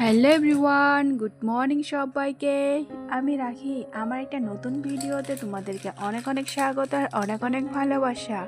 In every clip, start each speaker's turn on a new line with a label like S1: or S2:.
S1: Hello everyone, good morning সবাইকে। আমি রাখি, আমার একটা নতুন ভিডিওতে তোমাদেরকে অনেক অনেক স্বাগত আর অনেক অনেক ভালোবাসা।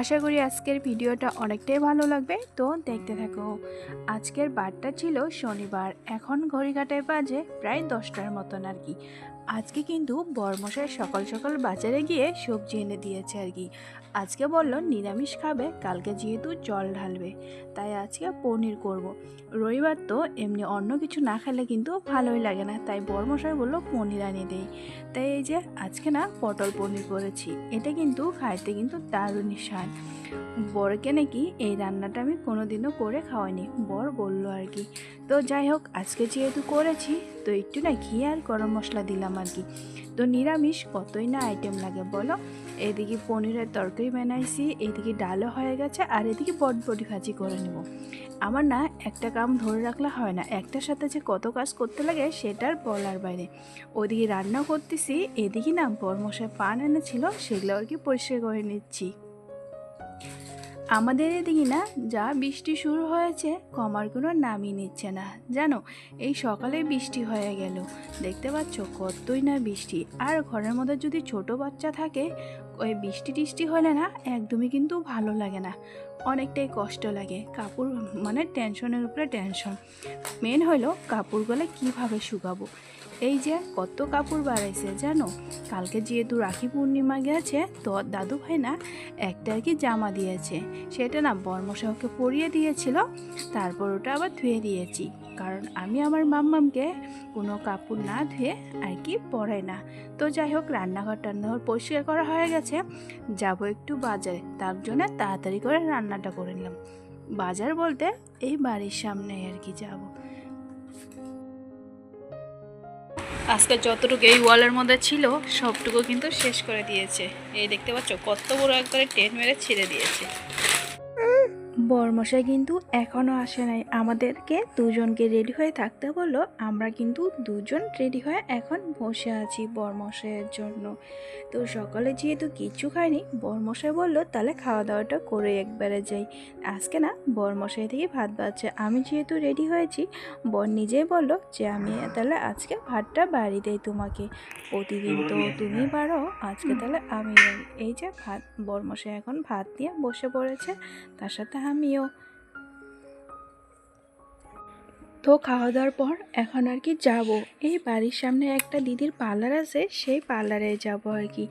S1: আশা করি আজকের ভিডিওটা অনেকটাই ভালো লাগবে, তো দেখতে থাকো। আজকের বারটা ছিল শনিবার, এখন ঘড়িঘাটায় বাজে প্রায় দশটার মতন আর কি। আজকে কিন্তু বরমশাই সকাল সকাল বাজারে গিয়ে সবজি এনে দিয়েছে আর কি। আজকে বলল, নিরামিষ খাবে, কালকে যেহেতু জল ঢালবে, তাই আজকে পনির করব। রবিবার তো এমনি অন্য কিছু না খেলে কিন্তু ভালোই লাগে না, তাই বরমশাই বলল, পনির আনিয়ে দেই। তাই এই যে আজকে না পটল পনির করেছি, এটা কিন্তু খাইতে কিন্তু দারুণই স্বাদ। বরকে নাকি এই রান্নাটা আমি কোনোদিনও করে খাওয়াইনি, বর বলল আর কি। তো যাই হোক, আজকে যেহেতু করেছি, তো একটু না ঘি আর গরম মশলা দিলাম আর কি। তো নিরামিষ কতই না আইটেম লাগে বলো? এদিকে পনিরের তরকারি বানাইছি, এদিকে ডালও হয়ে গেছে, আর এদিকে বটবটি ভাজি করে নেব। আমার না একটা কাম ধরে রাখলে হয় না, একটার সাথে যে কত কাজ করতে লাগে সেটার বলার বাইরে। ওদিকে রান্না করতেছি, এদিকে না বরমশায় পান এনেছিল, সেগুলো আর কি পরিষ্কার করে নিচ্ছি। আমাদের এদিকে না, যা বৃষ্টি শুরু হয়েছে, কমার কোনো নামই নিচ্ছে না। জানো, এই সকালে বৃষ্টি হয়ে গেল। দেখতে পাচ্ছ কতই না বৃষ্টি। আর ঘরের মধ্যে যদি ছোট বাচ্চা থাকে, ওই বৃষ্টি টিষ্টি হলে না, একদমই কিন্তু ভালো লাগে না। অনেকটাই কষ্ট লাগে। কাপড় মানে টেনশনের উপরে টেনশন মেন হলো কাপড়গুলো কীভাবে শুকাবো। এই যে কত কাপড় বাড়াইছে জানো? কালকে যেহেতু রাখি পূর্ণিমা গেছে, তো দাদু ভাই না একটা কি জামা দিয়েছে। সেটা না বর্মশাহকে পরিয়ে দিয়েছিল, তারপর ওটা আবার ধুয়ে দিয়েছি। কারণ আমি আমার মাম্মামকে কোনো কাপড় না ধুয়ে আর কি পরাই না। তো যাই হোক, রান্নাঘর টান্নাঘর পরিষ্কার করা হয়ে গেছে। যাব একটু বাজারে, তার জন্য তাড়াতাড়ি করে রান্নাটা করে নিলাম। বাজার বলতে এই বাড়ির সামনে আর কি যাব। আজকে যতটুকু এই ওয়ালের মধ্যে ছিল, সবটুকু কিন্তু শেষ করে দিয়েছে। এই দেখতে পাচ্ছ, কত বড় একবারে টেন মেরে ছিঁড়ে দিয়েছে। বরমশাই কিন্তু এখনও আসে নাই। আমাদেরকে দুজনকে রেডি হয়ে থাকতে বলল আমরা কিন্তু দুজন রেডি হয়ে এখন বসে আছি বরমশাইয়ের জন্য। তো সকালে যেহেতু কিচ্ছু খাইনি বরমশাই বলল তাহলে খাওয়া দাওয়াটা করে একবারে যাই। আজকে না বরমশাই থেকে ভাত বাচ্ছে আমি যেহেতু রেডি হয়েছি বর নিজেই বলল যে আমি তাহলে আজকে ভাতটা বাড়ি দেই তোমাকে। প্রতিদিন তো তুমি পারো আজকে তাহলে আমি এই যে ভাত বরমশাই এখন ভাত দিয়ে বসে পড়েছে। তার সাথে আমিও। তো খাওয়া দাওয়ার পর এখন আর কি যাব। এই বাড়ির সামনে একটা দিদির পার্লার আছে, সেই পার্লারে যাব আর কি।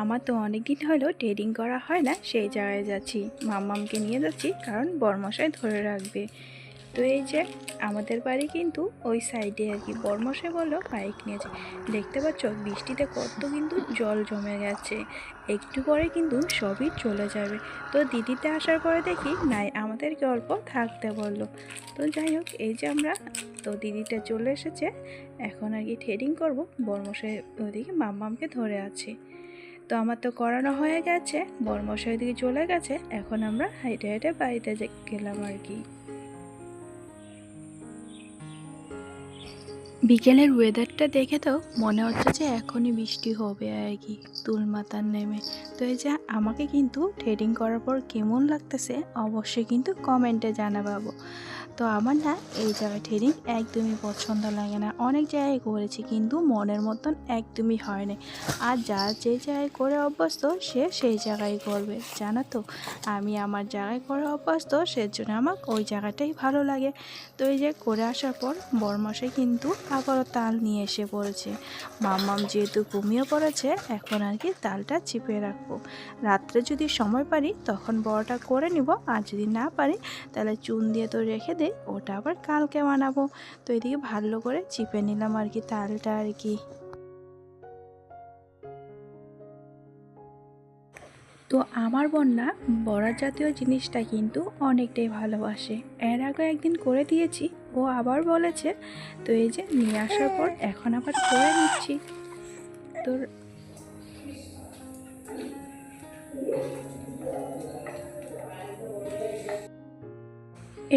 S1: আমার তো অনেক দিন হলো ট্রেডিং করা হয় না, সেই জায়গায় যাচ্ছি। মাম্মামকে নিয়ে যাচ্ছি, কারণ বরমশাই ধরে রাখবে। তো এই যে আমাদের বাড়ি কিন্তু ওই সাইডে আর কি। বরমশাই বলল বাইক নিয়েছে দেখতে পাচ্ছ বৃষ্টিতে কত কিন্তু জল জমে গেছে। একটু পরে কিন্তু সবই চলে যাবে। তো দিদিতে আসার পরে দেখি নাই, আমাদেরকে অল্প থাকতে বলল। তো যাই হোক, এই যে আমরা, তো দিদিটা চলে এসেছে। এখন আর কি থ্রেডিং করব। বর্মশাই ওদিকে মাম্মামকে ধরে আছে। তো আমার তো করানো হয়ে গেছে বর্মশাই ওদিকে চলে গেছে। এখন আমরা হাইটে হাইটে বাড়িতে গেলাম আর কি। বিকেলের ওয়েদারটা দেখে তো মনে হচ্ছে যে এখনই বৃষ্টি হবে আর কি, তুলমাতার নেমে। তো এই যে আমাকে কিন্তু ট্রেডিং করার পর কেমন লাগতেছে, অবশ্যই কিন্তু কমেন্টে জানাবাবো। তো আমার না এই জায়গায় ট্রেডিং একদমই পছন্দ লাগে না। অনেক জায়গায় করেছি কিন্তু মনের মতন একদমই হয় না আর যার যে জায়গায় করে অভ্যস্ত, সে সেই জায়গায় করবে, জানো তো? আমি আমার জায়গায় করে অভ্যস্ত, সেজন্য আমার ওই জায়গাটাই ভালো লাগে। তো এই যে করে আসার পর বরমাসে কিন্তু আবারও তাল নিয়ে এসে পড়েছে। মাম্মাম যেহেতু ঘুমিয়ে পড়েছে, এখন আর কি তালটা চিপে রাখব। রাত্রে যদি সময় পারি, তখন বড়টা করে নিব। আর যদি না পারি, তাহলে চুন দিয়ে তো রেখে দিই ওটা আবার কালকে বানাবো। তো এদিকে ভালো করে চিপে নিলাম আর কি তালটা আর কি। তো আমার বন্যা বড়া জাতীয় জিনিসটা কিন্তু অনেকটাই ভালোবাসে। এর আগে একদিন করে দিয়েছি, ও আবার বলেছে, তো এই যে নিয়ে আসার পর এখন আবার করে নিচ্ছি। তোর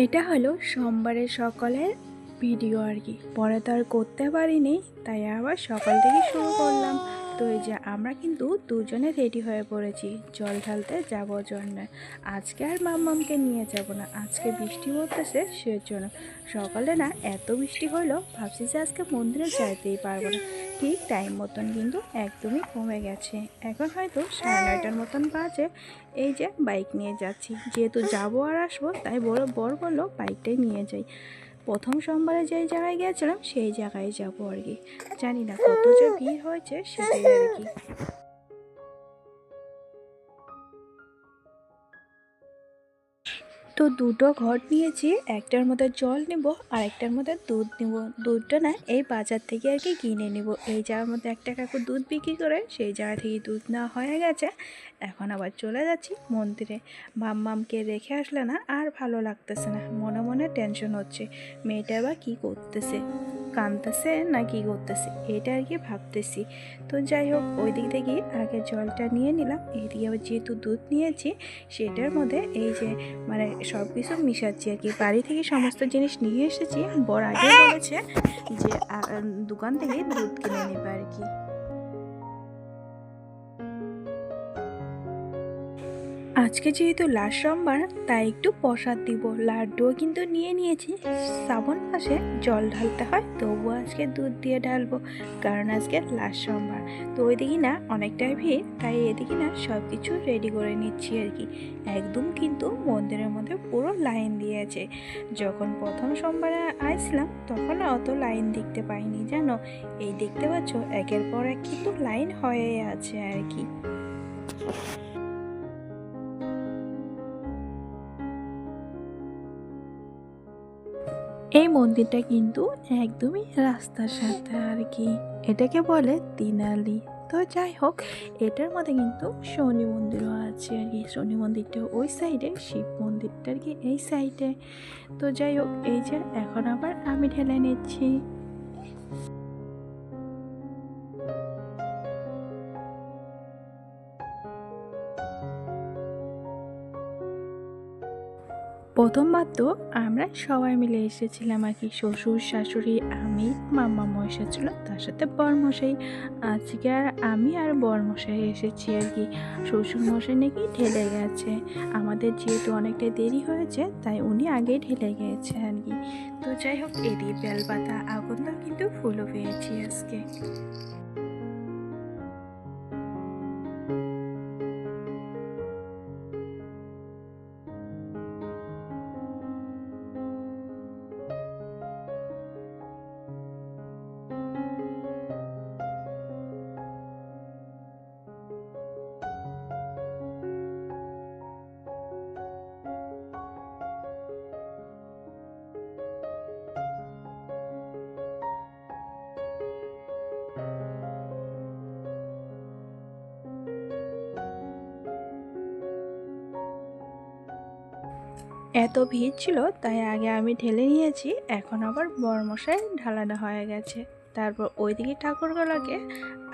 S1: এটা হলো সোমবারের সকালের ভিডিও আর কি। পরে তো আর করতে পারিনি, তাই আবার সকাল থেকে শুরু করলাম। তো এই যে আমরা কিন্তু দুজনে রেডি হয়ে পড়েছি, জল ঢালতে যাব জন্য। আজকে আর মাম্মামকে নিয়ে যাব না, আজকে বৃষ্টি পড়তেছে সেজন্য। সকালে না এত বৃষ্টি হলো, ভাবছি যে আজকে মন্দিরে যাইতেই পারব না। ঠিক টাইম মতন কিন্তু একদমই কমে গেছে। এখন হয়তো সাড়ে নয়টার মতন বাজে, এই যে বাইক নিয়ে যাচ্ছি। যেহেতু যাব আর আসব, তাই বড় বর বলল বাইকটাই নিয়ে যাই। প্রথম সোমবারে যেই জায়গায় গিয়েছিলাম, সেই জায়গায় যাব আর কি। জানি না কত যে ভিড় হয়েছে, সেটাই আর কি। তো দুটো ঘট নিয়েছি, একটার মধ্যে জল নেব আর একটার মধ্যে দুধ নেব। দুধটা না এই বাজার থেকে আর কি কিনে নেব। এই জায়গার মধ্যে একটা কাকু দুধ বিক্রি করে সেই জায়গা থেকে দুধ নেওয়া হয়ে গেছে। এখন আবার চলে যাচ্ছি মন্দিরে। মাম্মামকে রেখে আসলে না আর ভালো লাগতেছে না। মনে মনে টেনশন হচ্ছে। মেয়েটা আবার কী করতেছে? কাঁদতেছে না কি করতেছে? এটা আর কি ভাবতেছি। তো যাই হোক, ওই দিক থেকে আগে জলটা নিয়ে নিলাম। এইদিকে আবার যেহেতু দুধ নিয়েছি, সেটার মধ্যে এই যে মানে সব কিছু মিশাচ্ছি আর কি। বাড়ি থেকে সমস্ত জিনিস নিয়ে এসেছি। বর আগে বলেছে যে দোকান থেকে দুধ কিনে নেবে আর কি। আজকে যেহেতু লাস্ট সোমবার, তাই একটু প্রসাদ দিব। লাড্ডুও কিন্তু নিয়ে নিয়েছি। শ্রাবণ মাসে জল ঢালতে হয়, তবুও আজকে দুধ দিয়ে ঢালবো, কারণ আজকে লাস্ট সোমবার। তো ওইদিকে না, অনেকটাই ভিড়, তাই এদিকে না সব কিছু রেডি করে নিচ্ছি আর কি। একদম কিন্তু মন্দিরের মধ্যে পুরো লাইন দিয়েছে। যখন প্রথম সোমবারে আসলাম তখন অত লাইন দেখতে পাইনি, জানো? এই দেখতে পাচ্ছ, একের পর এক কিন্তু লাইন হয়ে আছে আর কি। এই মন্দিরটা কিন্তু একদমই রাস্তার সাথে আর কি। এটাকে বলে তিনালি। তো যাই হোক, এটার মধ্যে কিন্তু শনি মন্দিরও আছে আর কি। শনি মন্দিরটা ওই সাইডে শিব মন্দিরটা আর কি এই সাইডে তো যাই হোক, এই যে এখন আবার আমি ঢেলে নিচ্ছি। প্রথমবার তো আমরা সবাই মিলে এসেছিলাম আর কি। শ্বশুর, শাশুড়ি, আমি মাম্মামও এসেছিল তার সাথে বরমশাই। আজকে আর আমি আর বরমশাই এসেছি আর কি। শ্বশুর মশাই নাকি ঢেলে গেছে। আমাদের যেহেতু অনেকটা দেরি হয়েছে, তাই উনি আগেই ঢেলে গিয়েছে আর কি। তো যাই হোক, এদিকে বেলপাতা আগুনটা কিন্তু ফুলও পেয়েছি আজকে। এত ভিড় ছিল, তাই আগে আমি ঢেলে নিয়েছি, এখন আবার বরমশাই ঢালানো হয়ে গেছে। তারপর ওই দিকে ঠাকুরগুলোকে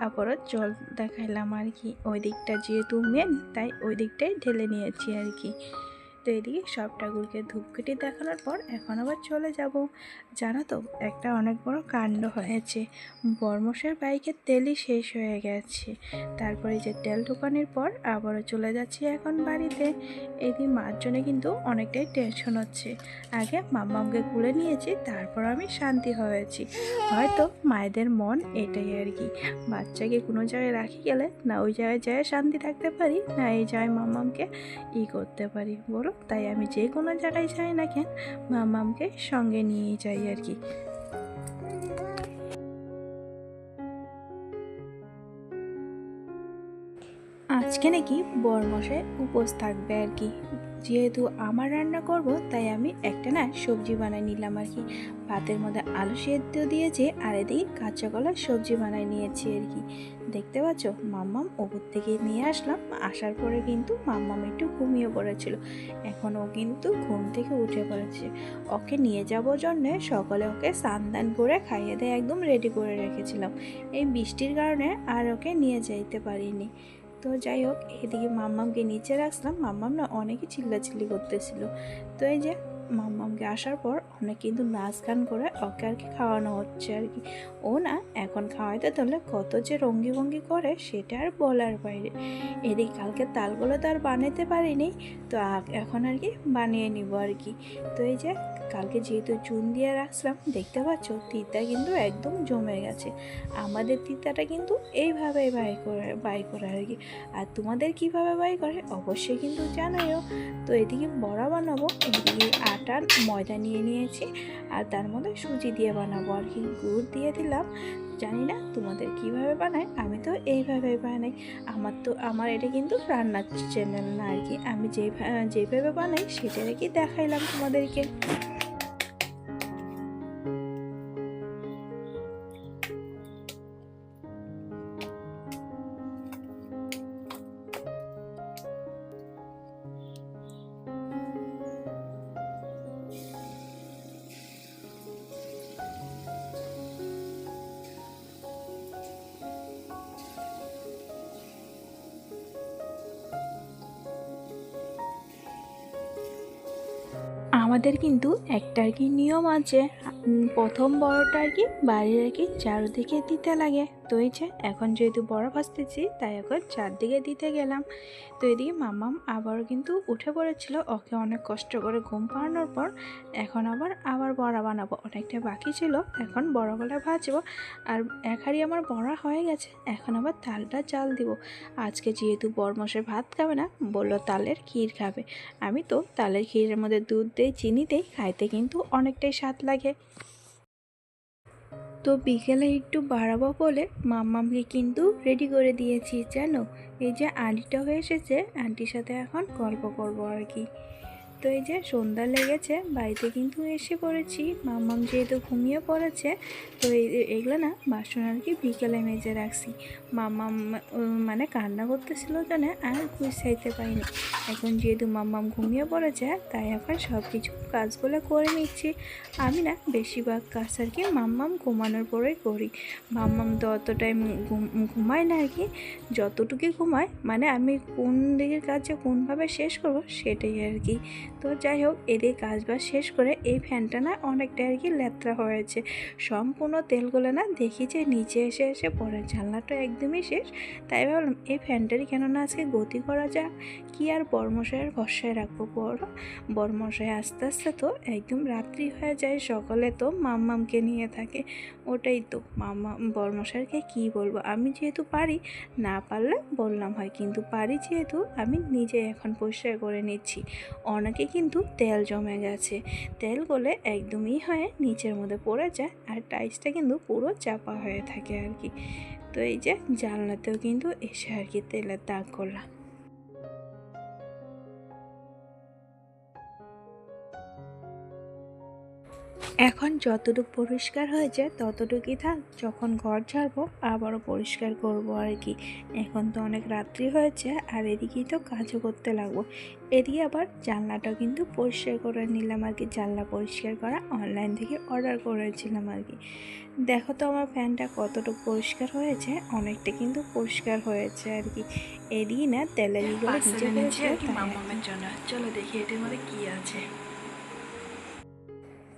S1: আবারও জল দেখাইলাম আর কি। ওই দিকটা যেহেতু মেন তাই ওই দিকটাই ঢেলে নিয়েছি আর কি। তো এদিকে সব ঠাকুরকে ধূপকাঠি দেখানোর পর এখন আবার চলে যাব। জানো তো, একটা অনেক বড় কাণ্ড হয়েছে। বর্মশের বাইকের তেলই শেষ হয়ে গেছে। তারপরে যে তেল ঢোকানোর পর আবারও চলে যাচ্ছি এখন বাড়িতে। এদিকে মার জন্য কিন্তু অনেকটাই টেনশন হচ্ছে। আগে মাম্মামকে কুলে নিয়েছি, তারপর আমি শান্তি হয়েছি। হয়তো মায়েদের মন এটাই আর কি। বাচ্চাকে কোনো জায়গায় রাখি গেলে না ওই জায়গায় যায় শান্তি থাকতে পারি, না এই জায়গায় মাম্মামকে ই করতে পারি। বলো? তাই আমি যে কোনো জায়গায় যাই না কেন মামকে সঙ্গে নিয়েই যাই আর কি। আজকে নাকি বরমশাই উপোস থাকবে আর কি। যেহেতু আমার রান্না করব, তাই আমি একটা না সবজি বানাই নিলাম আর কি। ভাতের মধ্যে আলু সেদ্ধ দিয়েছে আর এদিকে কাঁচা কলার সবজি বানাই নিয়েছি আর কি। দেখতে পাচ্ছ? মাম্মাম ওপর থেকে নিয়ে আসলাম। আসার পরে কিন্তু মাম্মাম একটু ঘুমিয়ে পড়েছিল। এখন ও কিন্তু ঘুম থেকে উঠে পড়েছে। ওকে নিয়ে যাব জন্যে সকালে ওকে স্নান করে খাইয়ে দিয়ে একদম রেডি করে রেখেছিলাম। এই বৃষ্টির কারণে আর ওকে নিয়ে যাইতে পারিনি। তো যাই হোক, এদিকে মাম্মামকে নিচে রাখলাম। মাম্মাম না অনেকই চিল্লাচিল্লি করতেছিল। তো এই যে মাম্মামকে আসার পর অনেক কিন্তু নাচ গান করে ওকে আর কি খাওয়ানো হচ্ছে আর কি। ও না, এখন খাওয়াইতে ধরলে কত যে রঙ্গি ভঙ্গি করে, সেটা আর বলার বাইরে। এদিকে কালকে তালগুলো তো আর বানাতে পারিনি, তো এখন আর কি বানিয়ে নিব আর কি। তো এই যে, কালকে যেহেতু চুন দিয়ে রাখলাম দেখতে পাচ্ছ তিতা কিন্তু একদম জমে গেছে। আমাদের তিতাটা কিন্তু এইভাবে বাই করে বাই করে আর কি। আর তোমাদের কীভাবে বাই করে, অবশ্যই কিন্তু জানাইও। তো এদিকে বড়া বানাবো এদিকে আটা ময়দা নিয়ে নিয়েছি আর তার মধ্যে সুজি দিয়ে বানাবো আর কি। গুড় দিয়ে দিলাম। জানি না তোমাদের কীভাবে বানায়, আমি তো এইভাবে বানাই। আমার তো, আমার এটা কিন্তু রান্নার চ্যানেল না আর কি। আমি যে যেভাবে বানাই সেটা আর কি দেখাইলাম তোমাদেরকে। আমাদের কিন্তু একটার কি নিয়ম আছে? প্রথম বড়টা আর কি বাড়ির আর কি চারোদিকে দিতে লাগে। তো এই যে, এখন যেহেতু বড় ভাজতেছি তাই এখন চারদিকে দিতে গেলাম। তো এদিকে মামাম আবারও কিন্তু উঠে পড়েছিল, ওকে অনেক কষ্ট করে ঘুম পাড়ানোর পর। এখন আবার আবার বড়া বানাবো, অনেকটা বাকি ছিল, এখন বড় গলা ভাজবো। আর এক আমার বড়া হয়ে গেছে, এখন আবার তালটা চাল দিব। আজকে যেহেতু বরমশাই ভাত খাবে না, বলল তালের ক্ষীর খাবে। আমি তো তালের ক্ষীরের মধ্যে দুধ দেই, চিনি দেই, খাইতে কিন্তু অনেকটাই স্বাদ লাগে। তো বিকেলে একটু বাড়াবো বলে মাম্মামকে কিন্তু রেডি করে দিয়েছি, জানো? এই যে আন্টিটা হয়ে এসেছে, আন্টির সাথে এখন গল্প করব আর কি। তো এই যে সন্ধ্যা লেগেছে, বাড়িতে কিন্তু এসে পড়েছি। মাম্মাম যেহেতু ঘুমিয়ে পড়েছে, তো এই এগুলো না বাসন আর কি বিকেলে মেজে রাখছি। মাম্মাম মানে কান্না করতেছিল জানে আর গুছাইতে পারিনি। এখন যেহেতু মাম্মাম ঘুমিয়ে পড়েছে, তাই এখন সব কিছু কাজগুলো করে নিচ্ছি। আমি না বেশিরভাগ কাজ আর কি মাম্মাম ঘুমানোর পরেই করি। মাম্মাম তো অত টাইম ঘুমায় না আর কি। যতটুকু ঘুমায় মানে আমি কোন দিকের কাজ কোনভাবে শেষ করব সেটাই আর কি। তো যাই হোক এদের কাজ বাজ শেষ করে এই ফ্যানটা না অনেকটা আর কি লেত্রা হয়েছে। সম্পূর্ণ তেলগুলো না দেখি যে নিচে এসে এসে পড়ে। জানলাটা একদমই শেষ। তাই ভাবলাম, এই ফ্যানটারই কেন না আজকে গতি করা যাক? কি আর বর্মশাইয়ের ভরসায় রাখব বড় বর্মশাই আস্তে আস্তে তো একদম রাত্রি হয়ে যায়, সকালে তো মাম্মামকে নিয়ে থাকে। ওটাই তো, মাম্মা, বর্মশাইকে কি বলব? আমি যেহেতু পারি, না পারলে বললাম হয়। কিন্তু পারি যেহেতু, আমি নিজে এখন পরিষ্কার করে নিচ্ছি। অনেকে কিন্তু তেল জমে গেছে। তেল গলে একদমই হয়, নিচের মধ্যে পড়ে যায় আর টাইসটা কিন্তু পুরো চাপা হয়ে থাকে আর কি। তো এই যে জানলাতেও কিন্তু এসে আর কি তেলের দাগ করলাম এখন যতটুকু পরিষ্কার হয়েছে ততটুকুই থাক যখন ঘর ঝাড়বো আবারও পরিষ্কার করব আর কি। এখন তো অনেক রাত্রি হয়েছে আর এদিকেই তো কাজও করতে লাগবো। এদিকে আবার জানলাটা কিন্তু পরিষ্কার করে নিলাম আর কি জানলা পরিষ্কার করা অনলাইন থেকে অর্ডার করেছিলাম আর কি। দেখো তো আমার ফ্যানটা কতটুকু পরিষ্কার হয়েছে অনেকটা কিন্তু পরিষ্কার হয়েছে আর কি। এদিকে না তেলের কি।
S2: জন্য। চলো দেখি এটার মধ্যে কি আছে।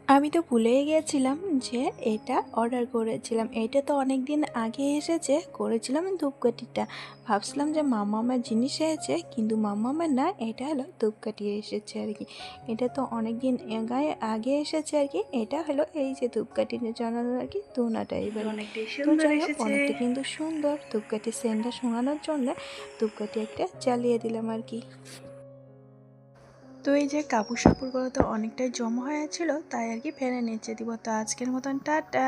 S1: আমি তো ভুলেই গিয়েছিলাম যে এটা অর্ডার করেছিলাম। এটা তো অনেক দিন আগে এসেছে করেছিলাম ধূপকাঠিটা। ভাবছিলাম যে মামামের জিনিস এসেছে কিন্তু মামামের না এটা হলো ধূপকাঠি এসেছে আর কি। এটা তো অনেক দিন আগে আগে এসেছে আর কি এটা হলো এই যে ধূপকাঠির জন্য আর কি টাইপের
S2: অনেকটাই
S1: তো যাই হোক অনেকটা কিন্তু সুন্দর ধূপকাঠি সেন্টটা শোনানোর জন্য ধূপকাঠি একটা চালিয়ে দিলাম আর কি। তো এই যে কাপড় সাপড়গুলো তো অনেকটাই জমা হয়েছিল তাই আর কি ফেলে নিচে দিব। তো আজকের মতন, টাটা!